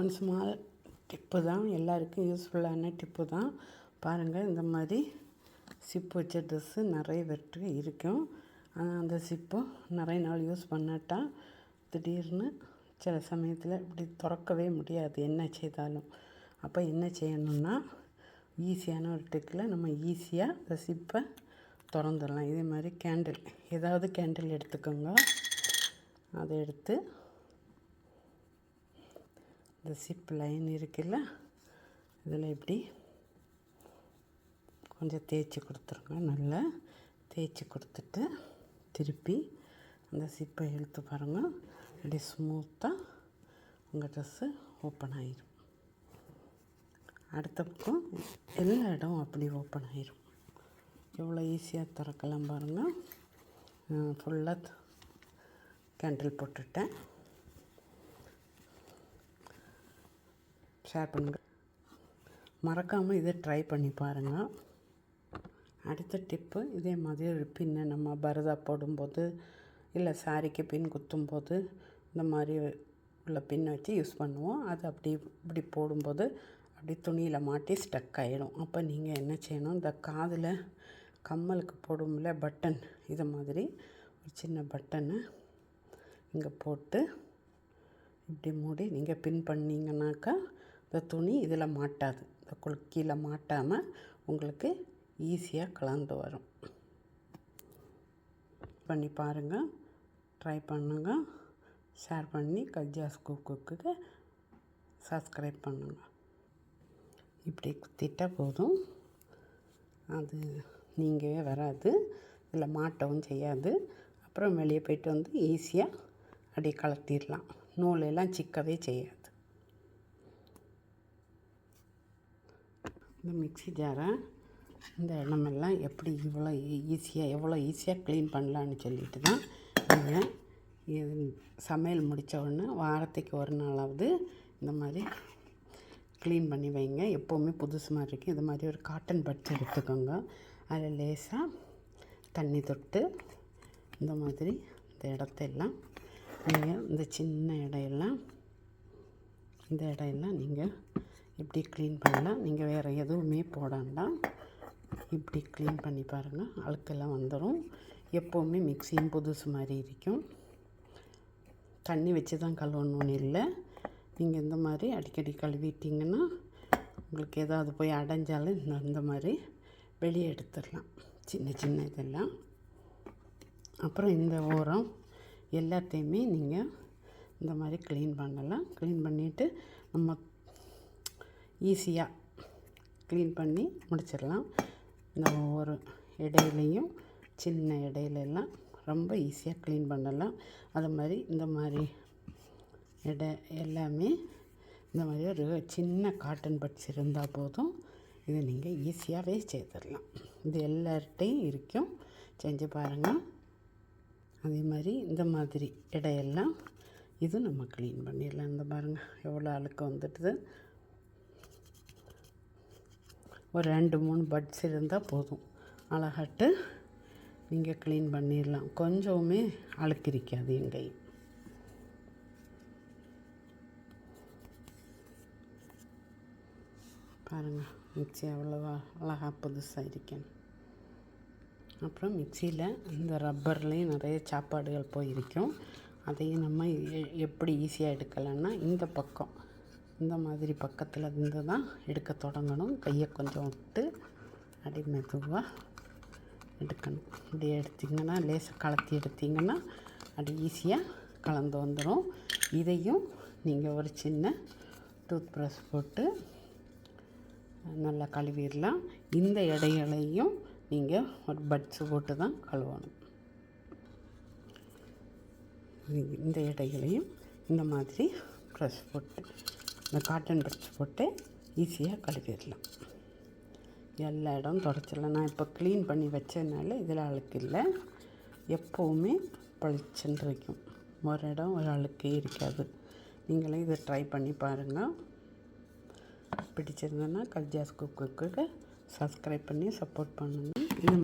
One small tip தான். எல்லாருக்கும் யூஸ்ஃபுல்லான டிப்பு தான். பாருங்கள் இந்த மாதிரி சிப்பு வச்ச ட்ரெஸ்ஸு நிறைய பேர்கிட்ட இருக்கும். ஆனால் அந்த சிப்பு நிறைய நாள் யூஸ் பண்ணாட்டா திடீர்னு சில சமயத்தில் இப்படி திறக்கவே முடியாது. என்ன செய்தாலும். அப்போ என்ன செய்யணும்னா ஈஸியான ஒரு டிக்கில் நம்ம ஈஸியாக அந்த சிப்பை திறந்துடலாம். இதே மாதிரி கேண்டில் ஏதாவது கேண்டில் எடுத்துக்கோங்க. அதை எடுத்து இந்த சிப் லைன் இருக்குல்ல இதில் இப்படி கொஞ்சம் தேய்ச்சி கொடுத்துருங்க. நல்லா தேய்ச்சி கொடுத்துட்டு திருப்பி அந்த சிப்பை இழுத்து பாருங்கள் அப்படி ஸ்மூத்தாக உங்கள் ட்ரெஸ்ஸு ஓப்பன் ஆயிரும். அடுத்த பக்கம் எல்லா இடம் அப்படி ஓப்பன் ஆயிரும். எவ்வளோ ஈஸியாக திறக்கலாம் பாருங்கள் ஃபுல்லாக கேண்டில் போட்டுட்டேன். ஷேர் பண்ணுங்கள் மறக்காமல் இதை ட்ரை பண்ணி பாருங்கள் அடுத்த டிப்பு இதே மாதிரி ஒரு பின்னை நம்ம பரதா போடும்போது இல்லை சாரிக்கு பின் குத்தும்போது இந்த மாதிரி உள்ள பின்னை வச்சு யூஸ் பண்ணுவோம். அது அப்படி இப்படி போடும்போது அப்படி துணியில் மாட்டி ஸ்டக் ஆகிடும் அப்போ நீங்கள் என்ன செய்யணும்? இந்த காதில் கம்மலுக்கு போடும்ல பட்டன் இதை மாதிரி ஒரு சின்ன பட்டனை இங்கே போட்டு இப்படி மூடி நீங்கள் பின் பண்ணிங்கனாக்கா இந்த துணி இதில் மாட்டாது. இந்த குள் மாட்டாமல் உங்களுக்கு ஈஸியாக கலந்து வரும். பண்ணி பாருங்கள் ட்ரை பண்ணுங்கள் ஷேர் பண்ணி கஜாஸ் குக்குக்கு சப்ஸ்கிரைப் பண்ணுங்கள் இப்படி குத்திட்டா போதும். அது நீங்கவே வராது. இதில் மாட்டவும் செய்யாது. அப்புறம் வெளியே போயிட்டு வந்து ஈஸியாக அப்படியே கலத்திடலாம். நூலெல்லாம் சிக்கவே செய்யாது. இந்த மிக்ஸி ஜாரை இந்த இடமெல்லாம் எப்படி இவ்வளோ ஈஸியாக எவ்வளோ ஈஸியாக க்ளீன் பண்ணலான்னு சொல்லிட்டு தான் நீங்கள் இது சமையல் முடித்த உடனே வாரத்துக்கு ஒரு நாளாவது இந்த மாதிரி க்ளீன் பண்ணி வைங்க. எப்போவுமே புதுசு மாதிரி இருக்கும் இது மாதிரி ஒரு காட்டன் பட்ஸ் எடுத்துக்கோங்க. அதில் லேசாக தண்ணி தொட்டு இந்த மாதிரி இந்த இடத்தையெல்லாம் நீங்கள் இந்த சின்ன இடையெல்லாம் இந்த இடையெல்லாம் நீங்கள் இப்படி க்ளீன் பண்ணலாம். நீங்கள் வேறு எதுவுமே போடாண்டாம் இப்படி க்ளீன் பண்ணி பாருங்கள் அழுக்கெல்லாம் வந்துடும் எப்போவுமே மிக்சியும் புதுசு மாதிரி இருக்கும். தண்ணி வச்சு தான் கழுவணும்னு இல்லை. நீங்கள் இந்த மாதிரி அடிக்கடி கழுவிட்டிங்கன்னா உங்களுக்கு ஏதாவது போய் அடைஞ்சாலும் இந்த இந்த மாதிரி வெளியே எடுத்துடலாம். சின்ன சின்ன இதெல்லாம். அப்புறம் இந்த ஓரம் எல்லாத்தையுமே நீங்கள் இந்த மாதிரி க்ளீன் பண்ணலாம். க்ளீன் பண்ணிவிட்டு நம்ம ஈஸியாக க்ளீன் பண்ணி முடிச்சிடலாம். இந்த ஒவ்வொரு இடையிலையும் சின்ன இடையிலெல்லாம் ரொம்ப ஈஸியாக க்ளீன் பண்ணலாம். அது மாதிரி இந்த மாதிரி எடை எல்லாமே இந்த மாதிரி ஒரு சின்ன காட்டன் பட்ஸ் இருந்தால் போதும். இதை நீங்கள் ஈஸியாகவே செய்திடலாம். இது எல்லார்ட்டையும் இருக்கும். செஞ்சு பாருங்கள் அதே மாதிரி இந்த மாதிரி இடையெல்லாம் இது நம்ம க்ளீன் பண்ணிடலாம். இந்த பாருங்கள் எவ்வளோ அழுக்கு வந்துட்டுது ஒரு ரெண்டு மூணு பட்ஸ் இருந்தால் போதும். அழகாட்டு நீங்கள் க்ளீன் பண்ணிடலாம் கொஞ்சமே அழுக்கிரிக்காது எங்கேயும் பாருங்கள் மிக்சி அவ்வளோவா அழகாக புதுசாக இருக்கேன். அப்புறம் மிக்சியில் இந்த ரப்பர்லேயும் நிறைய சாப்பாடுகள் போயிருக்கும். அதையும் நம்ம எப்படி ஈஸியாக எடுக்கலான்னா இந்த பக்கம். இந்த மாதிரி பக்கத்தில் இருந்து தான் எடுக்க தொடங்கணும். கையை கொஞ்சம் விட்டு அப்படி மெதுவாக எடுக்கணும். இப்படி எடுத்திங்கன்னா லேசாக கலத்தி எடுத்திங்கன்னா அப்படி ஈஸியாக கலந்து வந்துடும் இதையும் நீங்கள் ஒரு சின்ன டூத் ப்ரஷ் போட்டு நல்லா கழுவிடலாம். இந்த இடைகளையும் நீங்கள் ஒரு பட்ஸு போட்டு தான் கழுவணும். இந்த இடைகளையும் இந்த மாதிரி ப்ரெஷ் போட்டு இந்த காட்டன் ப்ரெஷ் போட்டு ஈஸியாக கழுவிடலாம். எல்லா இடம் தொடச்சிடலாம். நான் இப்போ க்ளீன் பண்ணி வச்சதுனால இதில் அழுக்கு இல்லை. எப்போவுமே பளிச்சுன்னு இருக்கும். ஒரு இடம் ஒரு அழுக்கே இருக்காது. நீங்களும் இதை ட்ரை பண்ணி பாருங்கள் பிடிச்சிருந்தேன்னா கல்ஜாஸ் குக்குக்கு சப்ஸ்கிரைப் பண்ணி சப்போர்ட் பண்ணுங்கள் இது